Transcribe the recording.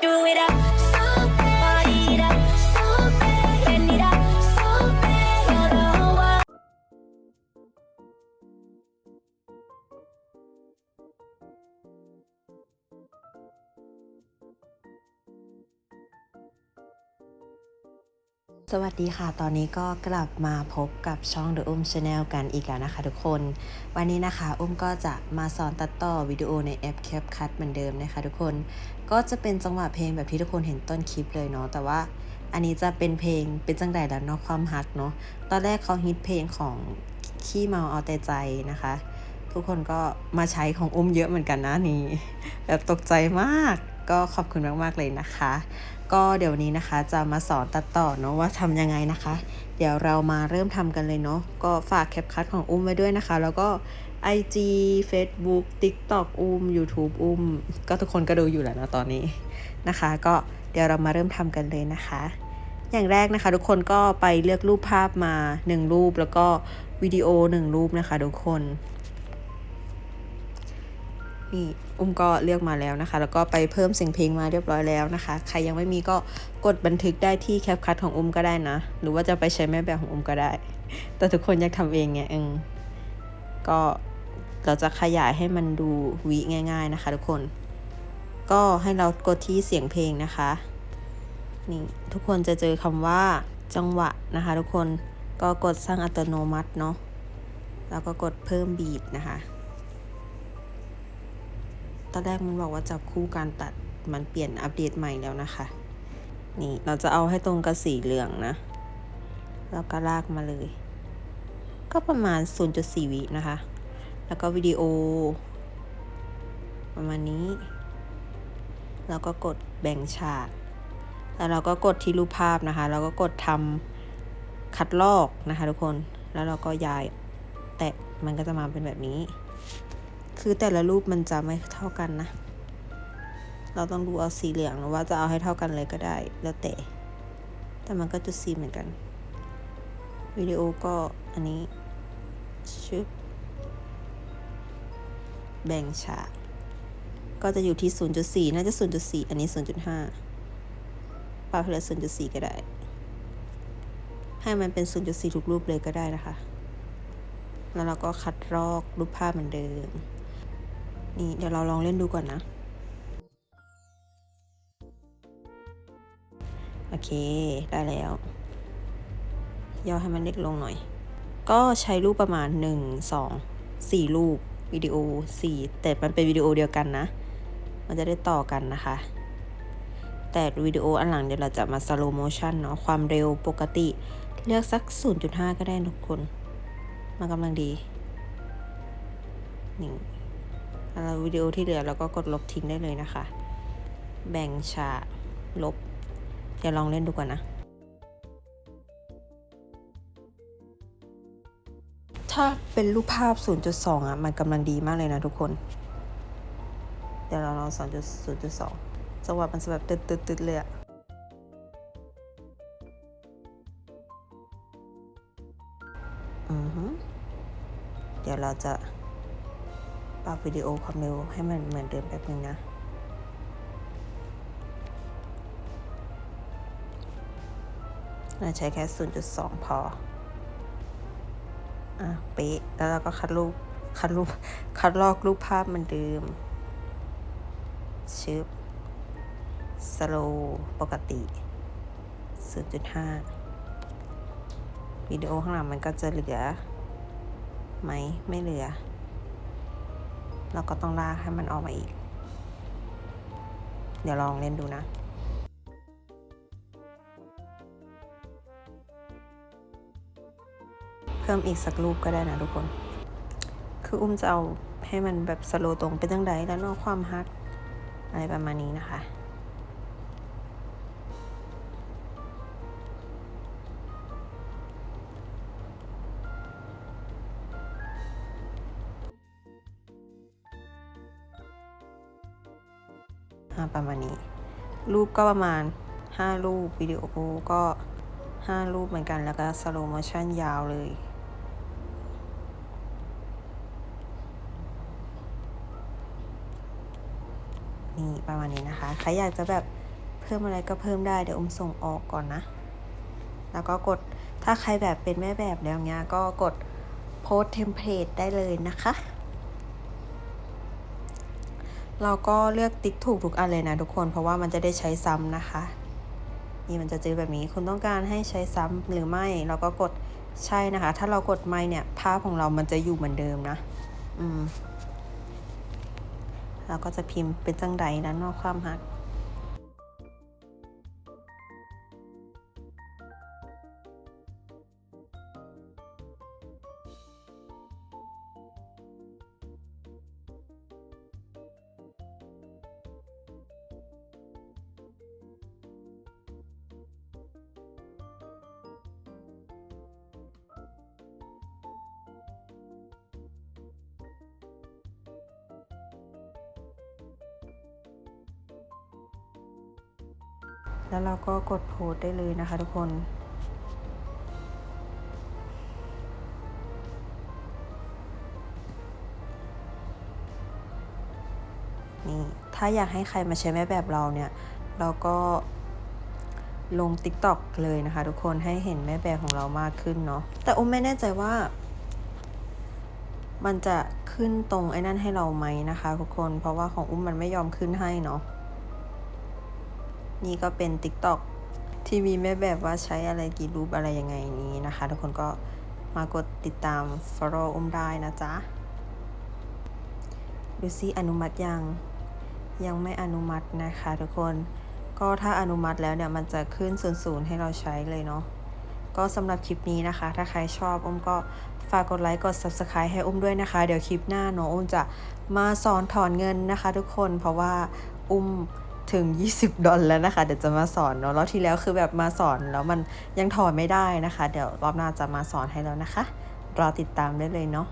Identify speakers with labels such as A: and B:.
A: do it up
B: สวัสดีค่ะ ตอนนี้ก็กลับมาพบกับช่อง The Um Channel กันอีกแล้วนะคะทุกคน วันนี้นะคะ อุ้มก็จะมาสอนตัดต่อวิดีโอในแอป CapCut เหมือนเดิมนะคะทุกคน ก็จะเป็นจังหวะเพลงแบบที่ทุกคนเห็นต้นคลิปเลยเนาะ แต่ว่าอันนี้จะเป็นเพลงเป็นจังใดแล้วเนาะความฮักเนาะ ตอนแรกเขาฮิตเพลงของขี้เมาเอาแต่ใจนะคะ ทุกคนก็มาใช้ของอุ้มเยอะเหมือนกันนะนี่ แบบตกใจมาก ก็ขอบคุณมากๆเลยนะคะ ก็เดี๋ยวนี้นะคะจะมาสอนตัดต่อเนาะว่าทำยังไงนะคะ เดี๋ยวเรามาเริ่มทำกันเลยเนาะก็ฝากแคปคัทของอุ้มไว้ด้วยนะคะ แล้วก็ IG Facebook TikTok อุ้ม YouTube อุ้ม ก็ทุกคนก็ดูอยู่แหล้วนะตอนนี้นะคะ ก็เดี๋ยวเรามาเริ่มทำกันเลยนะคะ อย่างแรกนะคะ ทุกคนก็ไปเลือกรูปภาพมา 1 รูปแล้วก็วิดีโอ 1 รูปนะคะ ทุกคนนี่ อุ้มก็เลือกมาแล้วนะคะ แล้วก็ไปเพิ่มเสียงเพลงมาเรียบร้อยแล้วนะคะ ใครยังไม่มีก็กดบันทึกได้ที่แคปคัทของอุ้มก็ได้นะ หรือว่าจะไปใช้แม่แบบของอุ้มก็ได้ แต่ทุกคนอยากทำเองไงเองก็เราจะขยายให้มันดูวิง่าย ๆนะคะ ทุกคน ก็ให้เรากดที่เสียงเพลงนะคะนี่ทุกคนจะเจอคำว่าจังหวะนะคะ ทุกคนก็กดสร้างอัตโนมัติเนาะแล้วก็กดเพิ่มบีทนะคะ ตอนแรกมันบอกว่าจับคู่การตัดมันเปลี่ยนอัปเดตใหม่แล้วนะคะ นี่เราจะเอาให้ตรงกับสีเหลืองนะ แล้วก็ลากมาเลย ก็ประมาณ 0.4 วินะคะ แล้วก็วิดีโอ ประมาณนี้ แล้วก็กดแบ่งฉาก แล้วเราก็กดที่รูปภาพนะคะแล้วก็กดทำคัดลอกนะคะทุกคน แล้วเราก็ย้ายแตะมันก็จะมาเป็นแบบนี้ คือแต่ละรูปมันจะไม่เท่ากันนะ เราต้องดูเอาสีเหลืองหรือว่าจะเอาให้เท่ากันเลยก็ได้ แล้วแต่ แต่มันก็จุดสีเหมือนกัน วิดีโอก็อันนี้ชึบแบ่งฉากก็จะอยู่ที่ 0.4 น่าจะ 0.4 อันนี้ 0.5ปรับเหลือ0.4 ก็ได้ ให้มันเป็น 0.4 ทุกรูปเลยก็ได้นะคะ แล้วเราก็คัดลอกรูปภาพเหมือนเดิม นี่เดี๋ยวเราลองเล่นดูก่อนนะ โอเค ได้แล้ว ย่อให้มันเล็กลงหน่อย ก็ใช้รูปประมาณ 1 2 4 รูปวิดีโอ 4 แต่มันเป็นวิดีโอเดียวกันนะ มันจะได้ต่อกันนะคะ แต่วิดีโออันหลังเดี๋ยวเราจะมา slow motion เนาะความเร็วปกติ เลือกสัก 0.5 ก็ได้ทุกคน มันกำลังดีหนี่ง แล้ววิดีโอที่เหลือเราก็กดลบทิ้งได้เลยนะคะ แบ่งฉากลบ เดี๋ยวลองเล่นดูก่อนนะ ถ้าเป็นรูปภาพ 0.2 อะ มันกำลังดีมากเลยนะทุกคน เดี๋ยวเราลอง2.0.2จังหวะมันจะแบบตึดๆเลยอะอือฮึเดี๋ยวเราจะ ปรับวิดีโอความเร็วให้มันเหมือนเดิมแป๊บนึงนะ เราใช้แค่ 0.2 พอ อะเป๊ะ แล้วเราก็คัดรูป คัดรูป คัดลอกรูปภาพมือนเดิม ชึบ สโลปกติ 0.5 วิดีโอข้างหลังมันก็จะเหลือไหม ไม่เหลือ เราก็ต้องลากให้มันออกมาอีก เดี๋ยวลองเล่นดูนะเพิ่มอีกสักรูปก็ได้นะทุกคน คืออุ้มจะเอาให้มันแบบสโลว์ตรงเป็นจังไดแล้วนอกความฮักอะไรประมาณนี้นะคะ ประมาณนี้ รูปก็ประมาณ 5 รูป วิดีโอก็ 5 รูปเหมือนกันแล้วก็สโลโมชันยาวเลยนี่ประมาณนี้นะคะ ใครอยากจะแบบเพิ่มอะไรก็เพิ่มได้เดี๋ยวอมส่งออกก่อนนะ แล้วก็กดถ้าใครแบบเป็นแม่แบบแล้วเนี้ยก็กดโพสเทมเพลตได้เลยนะคะ เราก็เลือกติ๊กถูกทุกอันเลยนะทุกคน เพราะว่ามันจะได้ใช้ซ้ำนะคะ นี่มันจะเจอแบบนี้คุณต้องการให้ใช้ซ้ำหรือไม่เราก็กดใช่นะคะ ถ้าเรากดไม่เนี่ยภาพของเรามันจะอยู่เหมือนเดิมนะอืมเราก็จะพิมพ์เป็นจังไดด้นนอกความหัก แล้วเราก็กดโพสได้เลยนะคะทุกคนนี่ถ้าอยากให้ใครมาใช้แม่แบบเราเนี่ย เราก็ลง TikTok เลยนะคะ ทุกคนให้เห็นแม่แบบของเรามากขึ้นเนาะแต่อุ้มไม่แน่ใจว่า มันจะขึ้นตรงไอ้นั่นให้เราไหมนะคะ ทุกคนเพราะว่าของอุ้มมันไม่ยอมขึ้นให้เนาะ นี่ก็เป็น TikTok ที่มีแม่แบบว่าใช้อะไรกี่รูปอะไรยังไงนี้นะคะ ทุกคนก็มากดติดตาม follow อุ้มได้นะจ๊ะ ดูซิอนุมัติยัง ยังไม่อนุมัตินะคะทุกคนก็ถ้าอนุมัติแล้วเนี่ยมันจะขึ้นศูนย์ศูนย์ให้เราใช้เลยเนาะก็สำหรับคลิปนี้นะคะ ถ้าใครชอบอุ้มก็ฝากกดไลค์กด subscribe ให้อุ้มด้วยนะคะ เดี๋ยวคลิปหน้าเนาะอุ้มจะมาสอนถอนเงินนะคะ ทุกคนเพราะว่าอุ้ม ถึง 20 ดอลแล้วนะคะ เดี๋ยวจะมาสอนเนาะรอบที่แล้วคือแบบมาสอนแล้วมันยังถอนไม่ได้นะคะ เดี๋ยวรอบหน้าจะมาสอนให้แล้วนะคะ รอติดตามได้เลยเนาะ